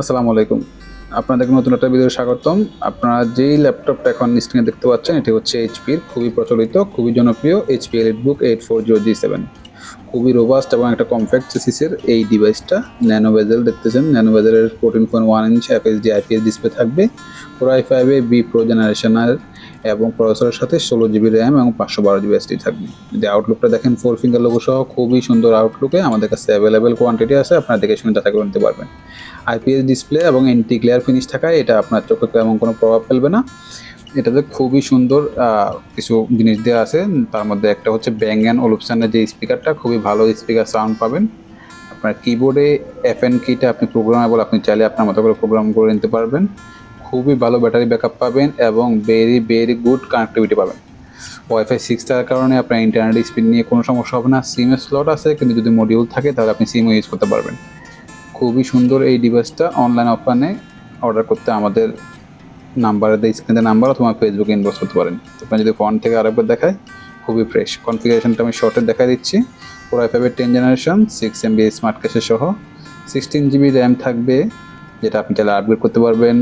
আসসালামু আলাইকুম। আপনাদেরকে নতুন একটা ভিডিও স্বাগতম। আপনারা যেই ল্যাপটপটা এখন স্ক্রিনে দেখতে পাচ্ছেন, এটি হচ্ছে এইচপির খুবই প্রচলিত, খুবই জনপ্রিয় HP EliteBook eight four zero G seven খুবই রোবাস্ট এবং একটা কমপ্যাক্ট চেসিসের এই ডিভাইসটা ন্যানো বেজেল দেখতেছেন। Nano বেজেলের fourteen point one inch FSD IPS display থাকবে। ফোর আই ফাইভে বি প্রো জেনারেশনের এবং প্রসেসরের সাথে ষোলো জিবি র্যাম এবং পাঁচশো বারো জিবি এসডি থাকবে। যদি আউটলুকটা দেখেন ফোর ফিঙ্গার লোগো সহ খুবই সুন্দর আউটলুকে আমাদের কাছে অ্যাভেলেবেল কোয়ান্টিটি আছে, আপনারা দেখে শুনে যাচাই করে নিতে পারবেন। আইপিএস ডিসপ্লে এবং এন্টি ক্লিয়ার ফিনিশ থাকায় এটা আপনার চোখে তেমন কোনো প্রভাব ফেলবে না। এটাতে খুবই সুন্দর কিছু জিনিস দেওয়া আছে। তার মধ্যে একটা হচ্ছে ব্যাং অ্যান্ড অলুপসানের যে স্পিকারটা খুবই ভালো স্পিকার সাউন্ড পাবেন। আপনার কিবোর্ডে এফ এন কিটা আপনি প্রোগ্রামেবল আপনি চাইলে আপনার মতো করে প্রোগ্রাম করে নিতে পারবেন। খুবই ভালো ব্যাটারি ব্যাকআপ পাবেন এবং ভেরি ভেরি গুড কানেক্টিভিটি পাবেন। ওয়াইফাই সিক্স থাকার কারণে আপনার ইন্টারনেট স্পিড নিয়ে কোনো সমস্যা হবে না। সিমের স্লট আছে, কিন্তু যদি মডিউল থাকে, তাহলে আপনি সিমও ইউজ করতে পারবেন। খুবই সুন্দর এই ডিভাইসটা অনলাইন অফলাইনে অর্ডার করতে আমাদের নাম্বারে দেয় স্ক্রিনে নাম্বার অথবা ফেসবুকে ইনবক্স করতে পারেন। আপনার যদি ফোন থেকে আরেকবার দেখায়, খুবই ফ্রেশ কনফিগারেশনটা আমি শর্টে দেখা দিচ্ছি। আই ফাইভের ten generation six MB smart ক্যাশের সহ। সিক্সটিন জিবি র্যাম থাকবে, যেটা আপনি চাইলে আপগ্রেড করতে পারবেন।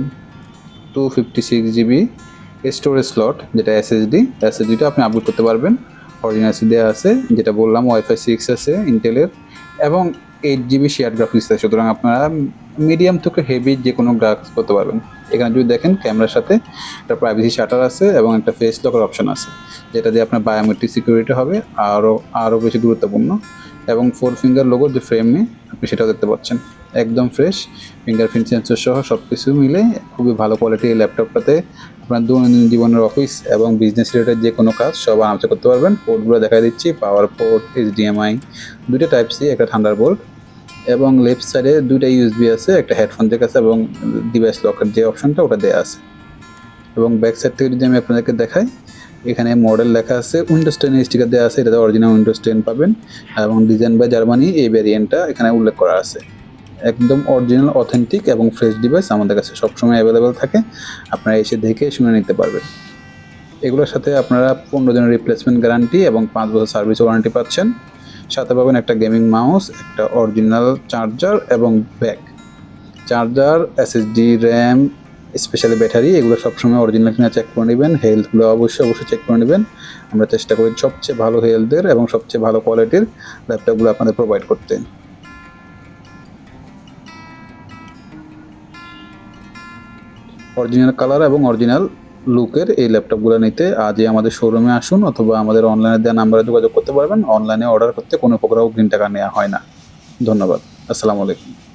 Two fifty six GB storage slot যেটা এসএসডি এসএসডিটা আপনি আপগ্রেড করতে পারবেন। অরিজিনাল দেওয়া আছে, যেটা বললাম ওয়াইফাই সিক্স আছে ইন্টেলের এবং এইট জিবি শেয়ার গ্রাফিক্স আছে, সুতরাং আপনারা মিডিয়াম থেকে হেভি যে কোনো গ্রাফিক্স করতে পারবেন। এখানে যদি দেখেন ক্যামেরার সাথে একটা প্রাইভেসি শাটার আছে এবং একটা ফেস লকের অপশন আছে, যেটা দিয়ে আপনার বায়োমেট্রিক সিকিউরিটি হবে আরও আরও বেশি গুরুত্বপূর্ণ। এবং ফোর ফিঙ্গার লোগোর যে ফ্রেমে আপনি সেটাও দেখতে পাচ্ছেন। একদম ফ্রেশ ফিঙ্গারপ্রিন্ট সেন্সর সহ সব কিছু মিলে খুবই ভালো কোয়ালিটির এই ল্যাপটপটাতে আপনার দৈনন্দিন জীবনের অফিস এবং বিজনেস রিলেটেড যে কোনো কাজ, সব আরামসে করতে পারবেন। পোর্টগুলো দেখা দিচ্ছি পাওয়ার পোর্ট এইচ এইচডিএমআই দুটো টাইপ সি একটা থান্ডার বোল্ট এবং লেফট সাইডে দুইটা ইউএসবি আছে, একটা হেডফোন থেকে আছে এবং ডিভাইস লকের যে অপশনটা ওটা দেওয়া আছে। এবং ব্যাক সাইড থেকে যদি আমি আপনাদেরকে দেখাই, এখানে মডেল লেখা আছে উইন্ডোজ টেন স্টিকার দেওয়া আছে, এটাতে অরিজিনাল উইন্ডোজ টেন পাবেন। এবং ডিজাইন বাই জার্মানি এই ভ্যারিয়েন্টটা এখানে উল্লেখ করা আছে। একদম অরিজিনাল অথেন্টিক এবং ফ্রেশ ডিভাইস আমাদের কাছে সবসময় অ্যাভেলেবেল থাকে। আপনারা এসে দেখে শুনে নিতে পারবেন। এগুলোর সাথে আপনারা পনেরো দিনের রিপ্লেসমেন্ট গ্যারান্টি এবং পাঁচ বছর সার্ভিস ওয়ারেন্টি পাচ্ছেন। সাথে পাবেন একটা গেমিং মাউস একটা অরিজিনাল চার্জার এবং bag charger SSD RAM specially battery এগুলো সবসময় অরিজিনাল কিনা চেক করে নেবেন। হেলথগুলো অবশ্যই অবশ্যই চেক করে নেবেন। আমরা চেষ্টা করি সবচেয়ে ভালো হেলথের এবং সবচেয়ে ভালো কোয়ালিটির ল্যাপটপগুলো আপনাদের প্রোভাইড করতে। অরিজিনাল কালার এবং অরিজিনাল লুকের এই ল্যাপটপগুলো নিতে আজই আমাদের শোরুমে আসুন অথবা আমাদের অনলাইনে দেওয়া নাম্বারে যোগাযোগ করতে পারবেন। অনলাইনে অর্ডার করতে কোনো প্রকার গ্রিন টাকা নেওয়া হয় না। ধন্যবাদ। আসসালামু আলাইকুম।